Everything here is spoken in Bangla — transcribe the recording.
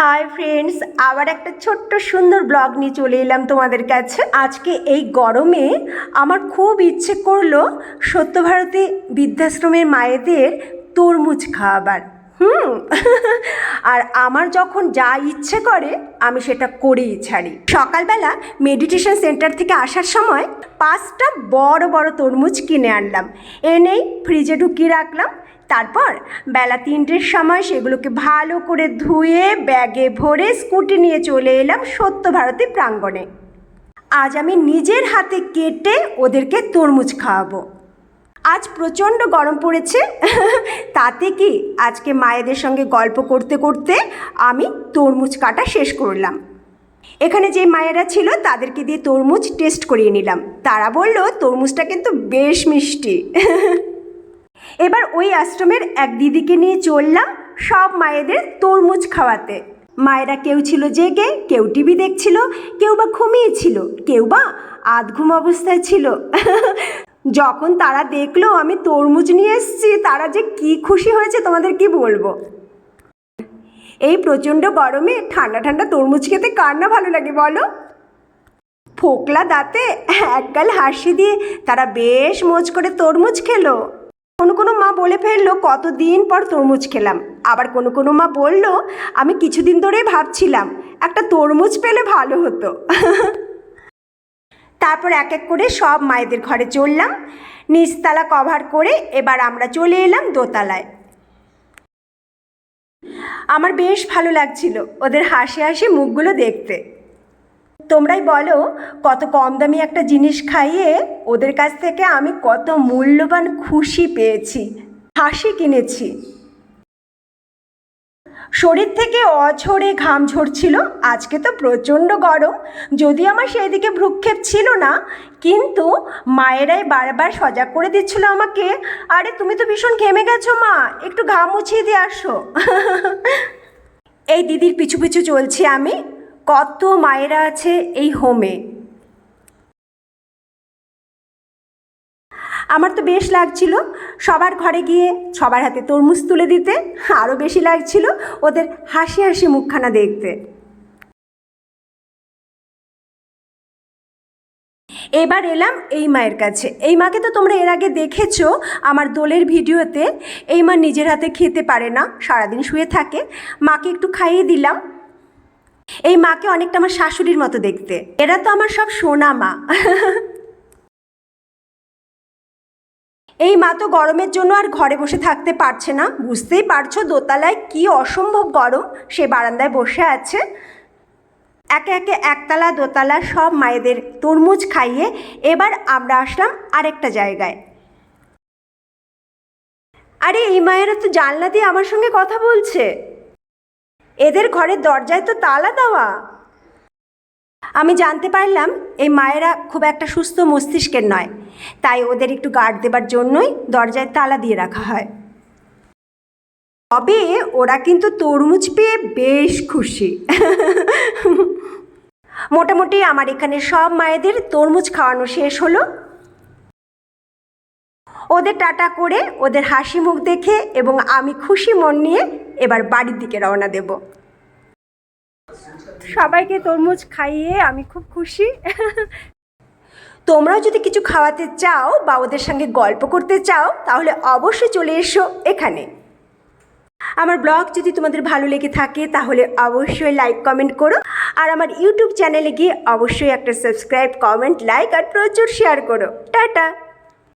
হাই ফ্রেন্ডস আবার একটা ছোট্ট সুন্দর ব্লগ নিয়ে চলে এলাম তোমাদের কাছে। আজকে এই গরমে আমার খুব ইচ্ছে করল সত্যভারতী বৃদ্ধাশ্রমের মায়েদের তরমুজ খাওয়াবার। হুম, আর আমার যখন যা ইচ্ছে করে, আমি সেটা করেই ছাড়ি। সকালবেলা মেডিটেশন সেন্টার থেকে আসার সময় পাঁচটা বড় বড় তরমুজ কিনে আনলাম। এনেই ফ্রিজে ঢুকিয়ে রাখলাম। তারপর বেলা তিনটের সময় সেগুলোকে ভালো করে ধুয়ে ব্যাগে ভরে স্কুটি নিয়ে চলে এলাম সত্যভারতী প্রাঙ্গণে। আজ আমি নিজের হাতে কেটে ওদেরকে তরমুজ খাওয়াবো। আজ প্রচণ্ড গরম পড়েছে। তাতে কি? আজকে মায়েদের সঙ্গে গল্প করতে করতে আমি তরমুজ কাটা শেষ করলাম। এখানে যে মায়েরা ছিল তাদেরকে দিয়ে তরমুজ টেস্ট করিয়ে নিলাম। তারা বলল, তরমুজটা কিন্তু বেশ মিষ্টি। এবার ওই আশ্রমের এক দিদিকে নিয়ে চললাম সব মায়েদের তরমুজ খাওয়াতে। মায়েরা কেউ ছিল জেগে, কেউ টিভি দেখছিল, কেউ বা ঘুমিয়েছিল, কেউ বা আধঘুম অবস্থায় ছিল। যখন তারা দেখল আমি তরমুজ নিয়ে এসেছি, তারা যে কি খুশি হয়েছে তোমাদের কি বলব? এই প্রচণ্ড গরমে ঠান্ডা ঠান্ডা তরমুজ খেতে কার না ভালো লাগে বলো? ফোকলা দাঁতে একগাল হাসি দিয়ে তারা বেশ মোজ করে তরমুজ খেলো। কোনো কোনো মা বলে ফেলল, কতদিন পর তরমুজ খেলাম। আবার কোনো কোনো মা বলল, আমি কিছুদিন ধরেই ভাবছিলাম, একটা তরমুজ পেলে ভালো হতো। তারপর এক এক করে সব মায়েদের ঘরে চললাম, নিচতলা কভার করে এবার আমরা চলে এলাম দোতলায়। আমার বেশ ভালো লাগছিল ওদের হাসি হাসি মুখগুলো দেখতে। তোমরাই বলো, কত কম দামি একটা জিনিস খাইয়ে ওদের কাছ থেকে আমি কত মূল্যবান খুশি পেয়েছি, হাসি কিনেছি। শরীর থেকে অঝরে ঘাম ঝরছিল, আজকে তো প্রচণ্ড গরম যদি আমার সেই দিকে ভ্রুক্ষেপ ছিল না, কিন্তু মায়েরাই বারবার সজাগ করে দিচ্ছিল আমাকে, আরে, তুমি তো ভীষণ ঘেমে গেছো মা, একটু ঘাম মুছিয়ে দিয়ে আসো। এই দিদির পিছু পিছু চলছি আমি কত মায়েরা আছে এই হোমে আমার তো বেশ লাগছিল সবার ঘরে গিয়ে, সবার হাতে তরমুজ তুলে দিতে আরও বেশি লাগছিল ওদের হাসি হাসি মুখখানা দেখতে। এবার এলাম এই মায়ের কাছে। এই মাকে তো তোমরা এর আগে দেখেছ আমার দোলের ভিডিওতে। এই মা নিজের হাতে খেতে পারে না, সারাদিন শুয়ে থাকে। মাকে একটু খাইয়ে দিলাম। এই মাকে অনেকটা আমার শাশুড়ির মতো দেখতে। এরা তো আমার সব সোনা মা। এই মা তো গরমের জন্য আর ঘরে বসে থাকতে পারছে না। বুঝতেই পারছ দোতলায় কি অসম্ভব গরম। সে বারান্দায় বসে আছে। একে একে একতলা, দোতলা সব মায়েদের তরমুজ খাইয়ে এবার আমরা আসলাম আরেকটা জায়গায়। আরে এই মায়েরা তো জানলা দিয়ে আমার সঙ্গে কথা বলছে। এদের ঘরের দরজায় তো তালা দেওয়া। আমি জানতে পারলাম, এই মায়েরা খুব একটা সুস্থ মস্তিষ্কের নয়। তাই ওদের একটু গার্ড দেবার জন্যই দরজায় তালা দিয়ে রাখা হয়। তবে ওরা কিন্তু তরমুজ পেয়ে বেশ খুশি। মোটামুটি আমার এখানে সব মায়েদের তরমুজ খাওয়ানো শেষ হলো। ওদের টাটা করে ওদের হাসি মুখ দেখে এবং আমি খুশি মন নিয়ে এবার বাড়ির দিকে রওনা দেব। সবাইকে তরমুজ খাইয়ে আমি খুব খুশি। তোমরাও যদি কিছু খাওয়াতে চাও বা ওদের সঙ্গে গল্প করতে চাও, তাহলে অবশ্যই চলে এসো এখানে। আমার ব্লগ যদি তোমাদের ভালো লেগে থাকে, তাহলে অবশ্যই লাইক, কমেন্ট করো। আর আমার ইউটিউব চ্যানেলে গিয়ে অবশ্যই একটা সাবস্ক্রাইব, কমেন্ট, লাইক আর প্রচুর শেয়ার করো। টাটা!